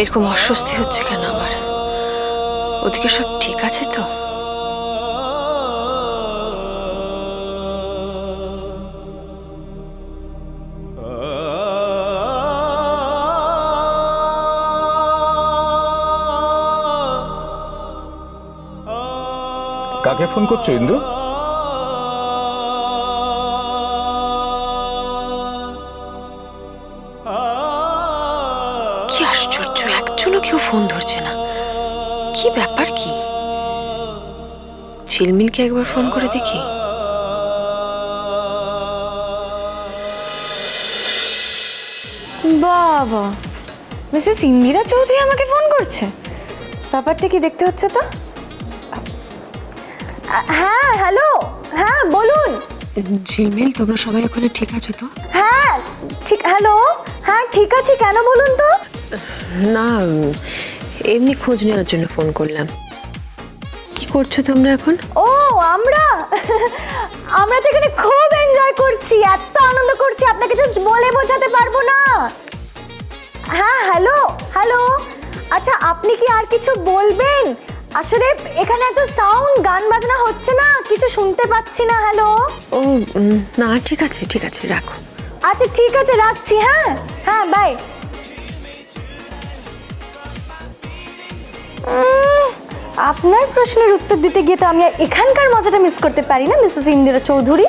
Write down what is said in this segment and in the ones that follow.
এরকম অস্বস্তি হচ্ছে কেন আমার? ওদিকে সব ঠিক আছে তো? কাকে ফোন করছ ইন্দু? কেউ ফোন ধরছে না। কি ব্যাপার কি? ঝিলমিলকে একবার ফোন করে দেখি। বাবা মিসেস ইন্দিরা চৌধুরী আমাকে ফোন করছে। ব্যাপারটা কি দেখতে হচ্ছে তো? হ্যাঁ হ্যালো হ্যাঁ বলুন। ঝিলমিল তোমরা সবাই ওখানে ঠিক আছো তো? হ্যাঁ ঠিক হ্যালো হ্যাঁ ঠিক আছে। কেন বলুন তো? না এমনি খোঁজ নেওয়ার জন্য ফোন করলাম। কি করছ তোমরা এখন? ও আমরা? আমরা তো এখানে খুব এনজয় করছি এত আনন্দ করছি আপনাকে জাস্ট বলে বোঝাতে পারব না। হ্যাঁ হ্যালো হ্যালো আচ্ছা আপনি কি আর কিছু বলবেন? আসলে এখানে এত সাউন্ড গান বাজনা হচ্ছে না কিছু শুনতে পাচ্ছি না হ্যালো ও না ঠিক আছে ঠিক আছে রাখো। আচ্ছা ঠিক আছে রাখছি হ্যাঁ হ্যাঁ বাই আপনার প্রশ্নের উত্তর দিতে গিয়ে তো আমি আর এখানকার মজাটা মিস করতে পারি না মিসেস ইন্দিরা চৌধুরী।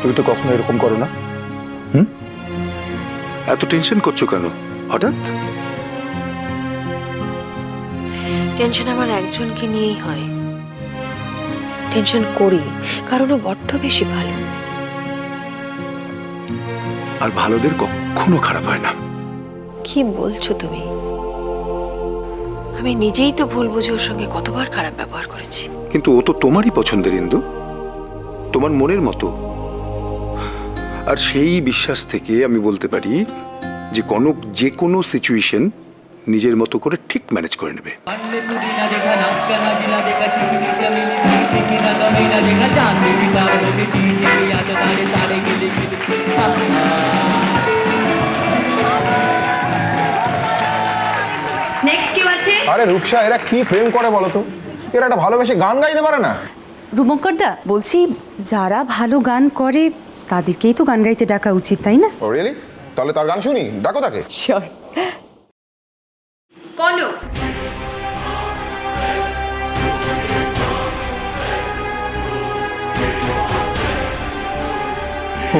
তুমি তো কখনো এরকম করো না। হুম? এত টেনশন করছ কেন? হঠাৎ? টেনশন আমার একজনকে নিয়েই হয়। টেনশন করি কারণ ও বড্ড বেশি ভালো। আর ভালোদের কখনো খারাপ হয় না। কি বলছো তুমি? আমি নিজেই তো ভুল বুঝে ওর সঙ্গে কতবার খারাপ ব্যবহার করেছি। কিন্তু ও তো তোমারই পছন্দের ইন্দু। তোমার মনের মতো। আর সেই বিশ্বাস থেকে আমি বলতে পারি যে কনক যে কোনো সিচুয়েশন নিজের মতো করে ঠিক ম্যানেজ করে নেবে। নেক্সট কেউ আছে? আরে রূপসা এরা কি প্রেম করে বলো তো? এরা একটা ভালোবেসে গান গাইতে পারে না। রুমঙ্করদা বলছি যারা ভালো গান করে তাদেরকেই তো গান গাইতে ডাকা উচিত তাই না? Oh, ও রিয়েলি তাহলে তার গান শুনি ডাকো তাকে। শিওর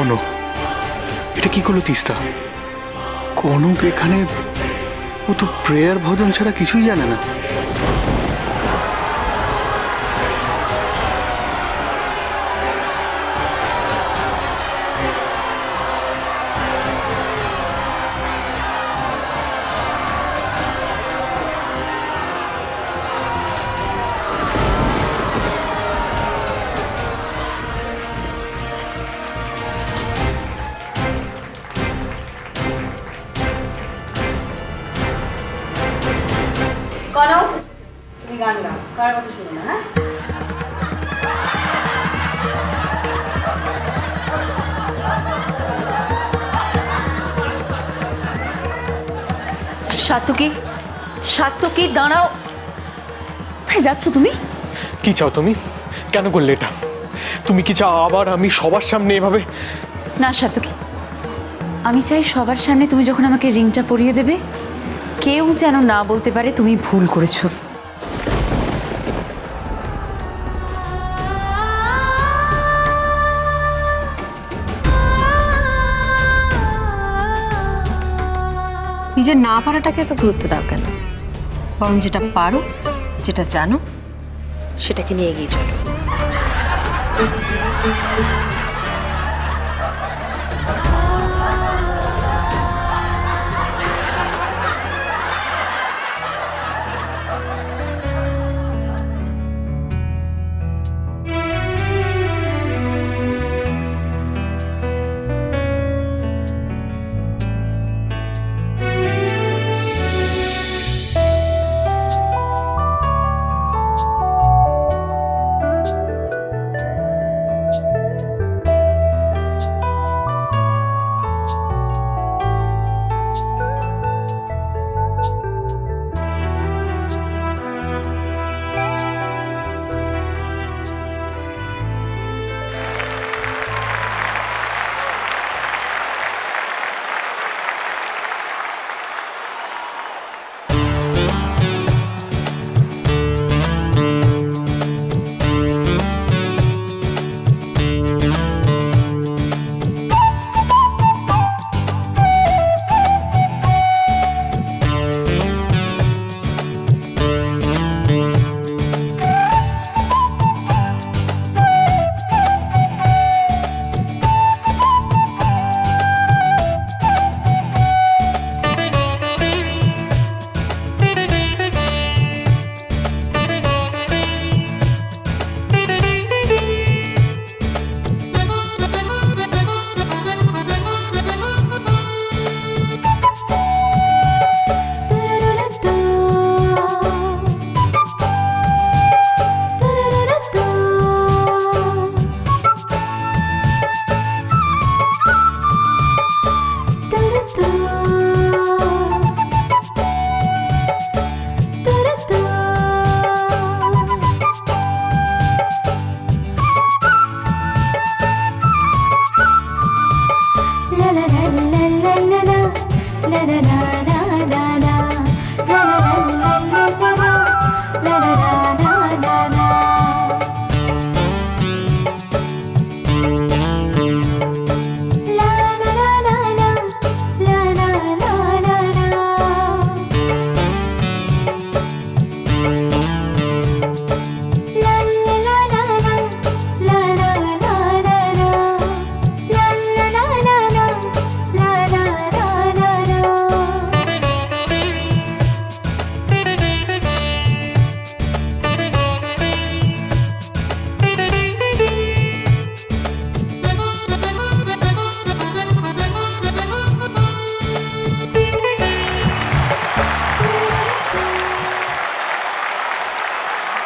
অনু এটা কি করল তিস্তা? কনক এখানে ও তো প্রেয়ার ভজন ছাড়া কিছুই জানে না। কনক তুমি গান গাও। কার কথা শুনো না হ্যাঁ? সাত্তকি সাত্তকি দাঁড়াও। কোথায় যাচ্ছ তুমি? কি চাও তুমি? কেন করলে এটা? তুমি কি চাও আবার আমি সবার সামনে এভাবে? না সাত্তকি আমি চাই সবার সামনে তুমি যখন আমাকে রিংটা পরিয়ে দেবে কেউ যেন না বলতে পারে তুমি ভুল করেছ। নিজের না পারাটাকে এত গুরুত্ব দাও কেন? বরং যেটা পারো, যেটা জানো, সেটাকে নিয়ে এগিয়ে চলো।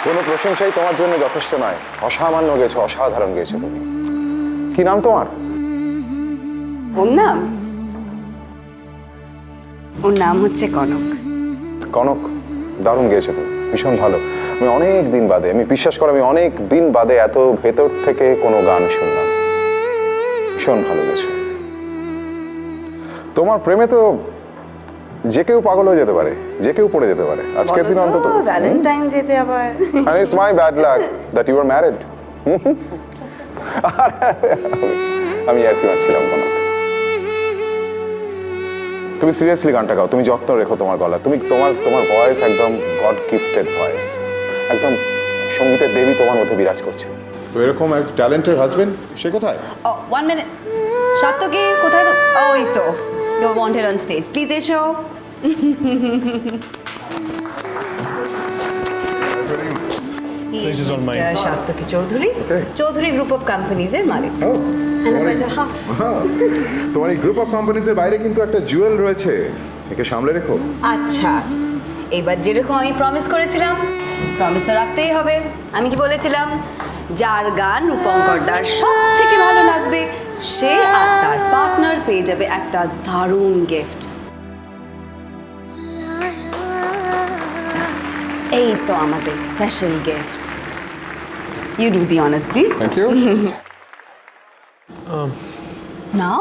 কোনো প্রশংসাই তোমার জন্য যথেষ্ট নয়। অসামান্য গেছো অসাধারণ গেছো তুমি। কি নাম তোমার? ওর নাম? ওর নাম হচ্ছে কনক। কনক দারুণ গেয়েছো তুমি। ভীষণ ভালো। আমি অনেক দিন বাদে আমি বিশ্বাস করো আমি অনেক দিন বাদে এত ভেতর থেকে কোনো গান শুনলাম। ভীষণ ভালো গেছো। তোমার প্রেমে তো যে কেউ পাগল হয়ে যেতে পারে যে কেউ পড়ে যেতে পারে। আজকের দিন অন্তত। ভ্যালেন্টাইন যেতে আবার। And it's my bad luck that you are married. আমি আর কি মারছিলাম কোনো। তুমি সিরিয়াসলি গানটা গাও তুমি যত্ন রেখো তোমার গলা। তুমি তোমার তোমার ভয়েস একদম গড গিফটেড ভয়েস একদম সঙ্গীতের দেবী তোমার মধ্যে বিরাজ করছে। তো এরকম এক ট্যালেন্টেড হাজবেন্ড সে কোথায়? ও ওয়ান মিনিট সাত্তকি কোথায় তো? ও এই তো। You wanted on stage please এসো। He is Mr. Satyaki Chowdhury Okay. Chowdhury group of companies এর মালিক। তোমার এই গ্রুপ অফ কোম্পানিজের বাইরে কিন্তু একটা জুয়েল রয়েছে। একে সামলে রেখো। আচ্ছা। এবার যেরকম আমি প্রমিস করেছিলাম প্রমিস তো রাখতেই হবে। আমি কি বলেছিলাম? যার গান রূপঙ্কর দার সব থেকে ভালো লাগবে সে আর তার পার্টনার পেয়ে যাবে একটা দারুণ গিফট এই তো আমাদের special gift you do the honours please thank you now